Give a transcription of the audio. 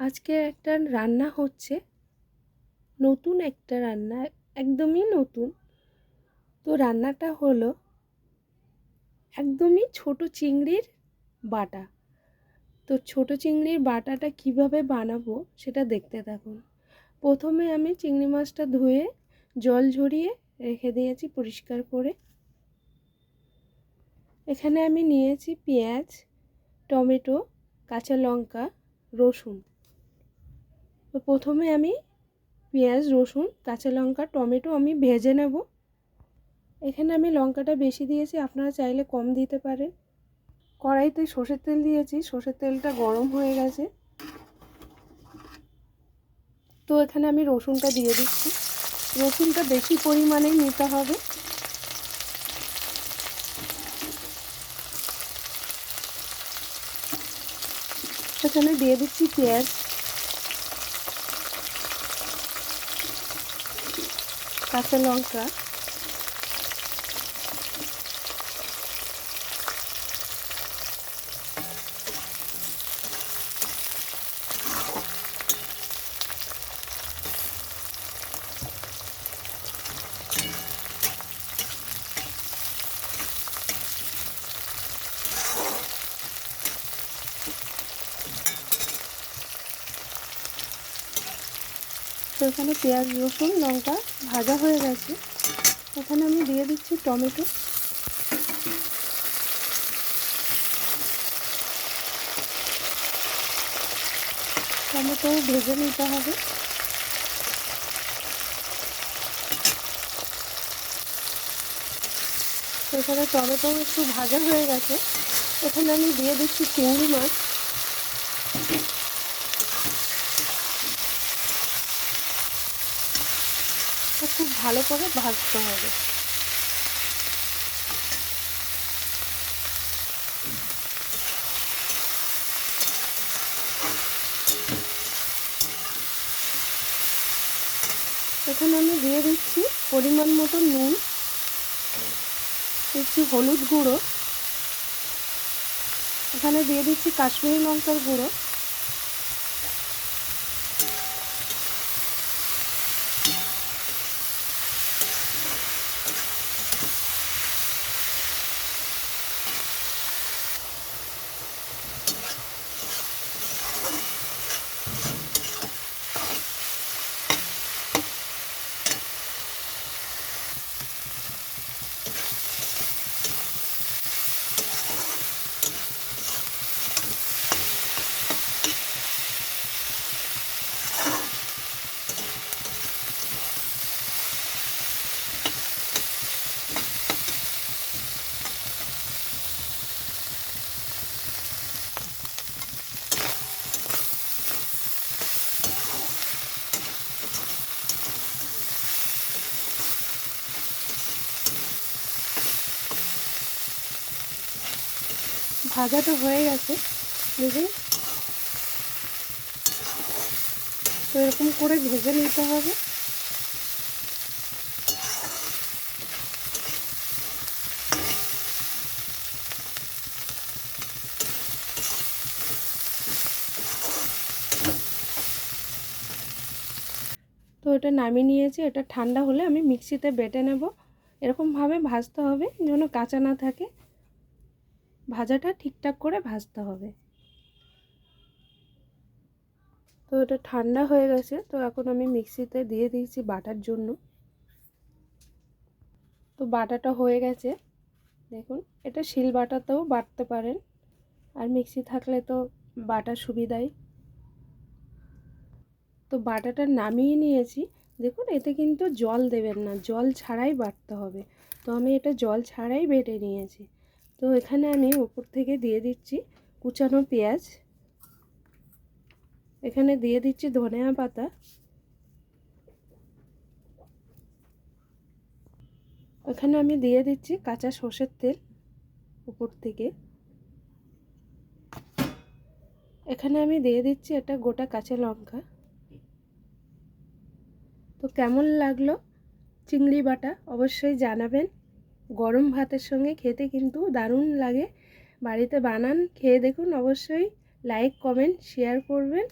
আজকে একটা রান্না হচ্ছে। নতুন একটা রান্না, একদমই নতুন। তো রান্নাটা হলো একদমই ছোট চিংড়ির বাটা। তো ছোট চিংড়ির বাটাটা কীভাবে বানাবো সেটা দেখতে থাকুন। প্রথমে আমি চিংড়ি মাছটা ধুয়ে জল ঝরিয়ে রেখে দিয়েছি পরিষ্কার করে। এখানে আমি নিয়েছি পেঁয়াজ, টমেটো, কাঁচা লঙ্কা, রসুন। তো প্রথমে আমি পেঁয়াজ, রসুন, কাঁচা লঙ্কা, টমেটো আমি ভেজে নেব। এখানে আমি লঙ্কাটা বেশি দিয়েছি, আপনারা চাইলে কম দিতে পারেন। কড়াইতে সর্ষের তেল দিয়েছি, সর্ষের তেলটা গরম হয়ে গেছে। তো এখানে আমি রসুনটা দিয়ে দিচ্ছি। রসুনটা বেশি পরিমাণে নিতে হবে। এখানে দিয়ে দিচ্ছি পেঁয়াজ। কাঁচা লঙ্কা তো এখানে পেঁয়াজ, রসুন, লঙ্কা ভাজা হয়ে গেছে। এখানে আমি দিয়ে দিচ্ছি টমেটো। টমেটো ভেজে নিতে হবে। এখানে টমেটো একটু ভাজা হয়ে গেছে। এখানে আমি দিয়ে দিচ্ছি চিংড়ি মাছ। খুব ভালো করে ভাজতে হবে। এখানে আমি দিয়ে দিচ্ছি পরিমাণ মতো নুন দিচ্ছি হলুদ গুঁড়ো। এখানে দিয়ে দিচ্ছি কাশ্মীরি লঙ্কার গুঁড়ো। ভাজা তো হয়ে গেছে দেখুন তো এরকম করে ভেজে নিতে হবে। তো এটা নামিয়ে নিয়েছি, এটা ঠান্ডা হলে আমি মিক্সিতে বেটে নেব। এরকমভাবে ভাজতে হবে যেন কাঁচা না থাকে। ভাজাটা ঠিকঠাক করে ভাজতে হবে। তো এটা ঠান্ডা হয়ে গেছে, তো এখন আমি মিক্সিতে দিয়ে দিয়েছি বাটার জন্য। তো বাটাটা হয়ে গেছে, দেখুন, এটা শিল বাটাতেও বাটতে পারেন, আর মিক্সি থাকলে তো বাটার সুবিধাই। তো বাটাটা নামিয়ে নিয়েছি, দেখুন, এতে কিন্তু জল দেবেন না, জল ছাড়াই বাটতে হবে। তো আমি এটা জল ছাড়াই বেটে নিয়েছি। তো এখানে আমি উপর থেকে দিয়ে দিচ্ছি কুচানো পেঁয়াজ। এখানে দিয়ে দিচ্ছি ধনিয়া পাতা। এখানে আমি দিয়ে দিচ্ছি কাঁচা সর্ষের তেল উপর থেকে। এখানে আমি দিয়ে দিচ্ছি একটা গোটা কাঁচা লঙ্কা। তো কেমন লাগল? চিংড়ি বাটা অবশ্যই জানাবেন। গরম ভাতের সঙ্গে খেতে কিন্তু দারুণ লাগে। বাড়িতে বানান, খেয়ে দেখুন অবশ্যই। লাইক কমেন্ট শেয়ার করবেন।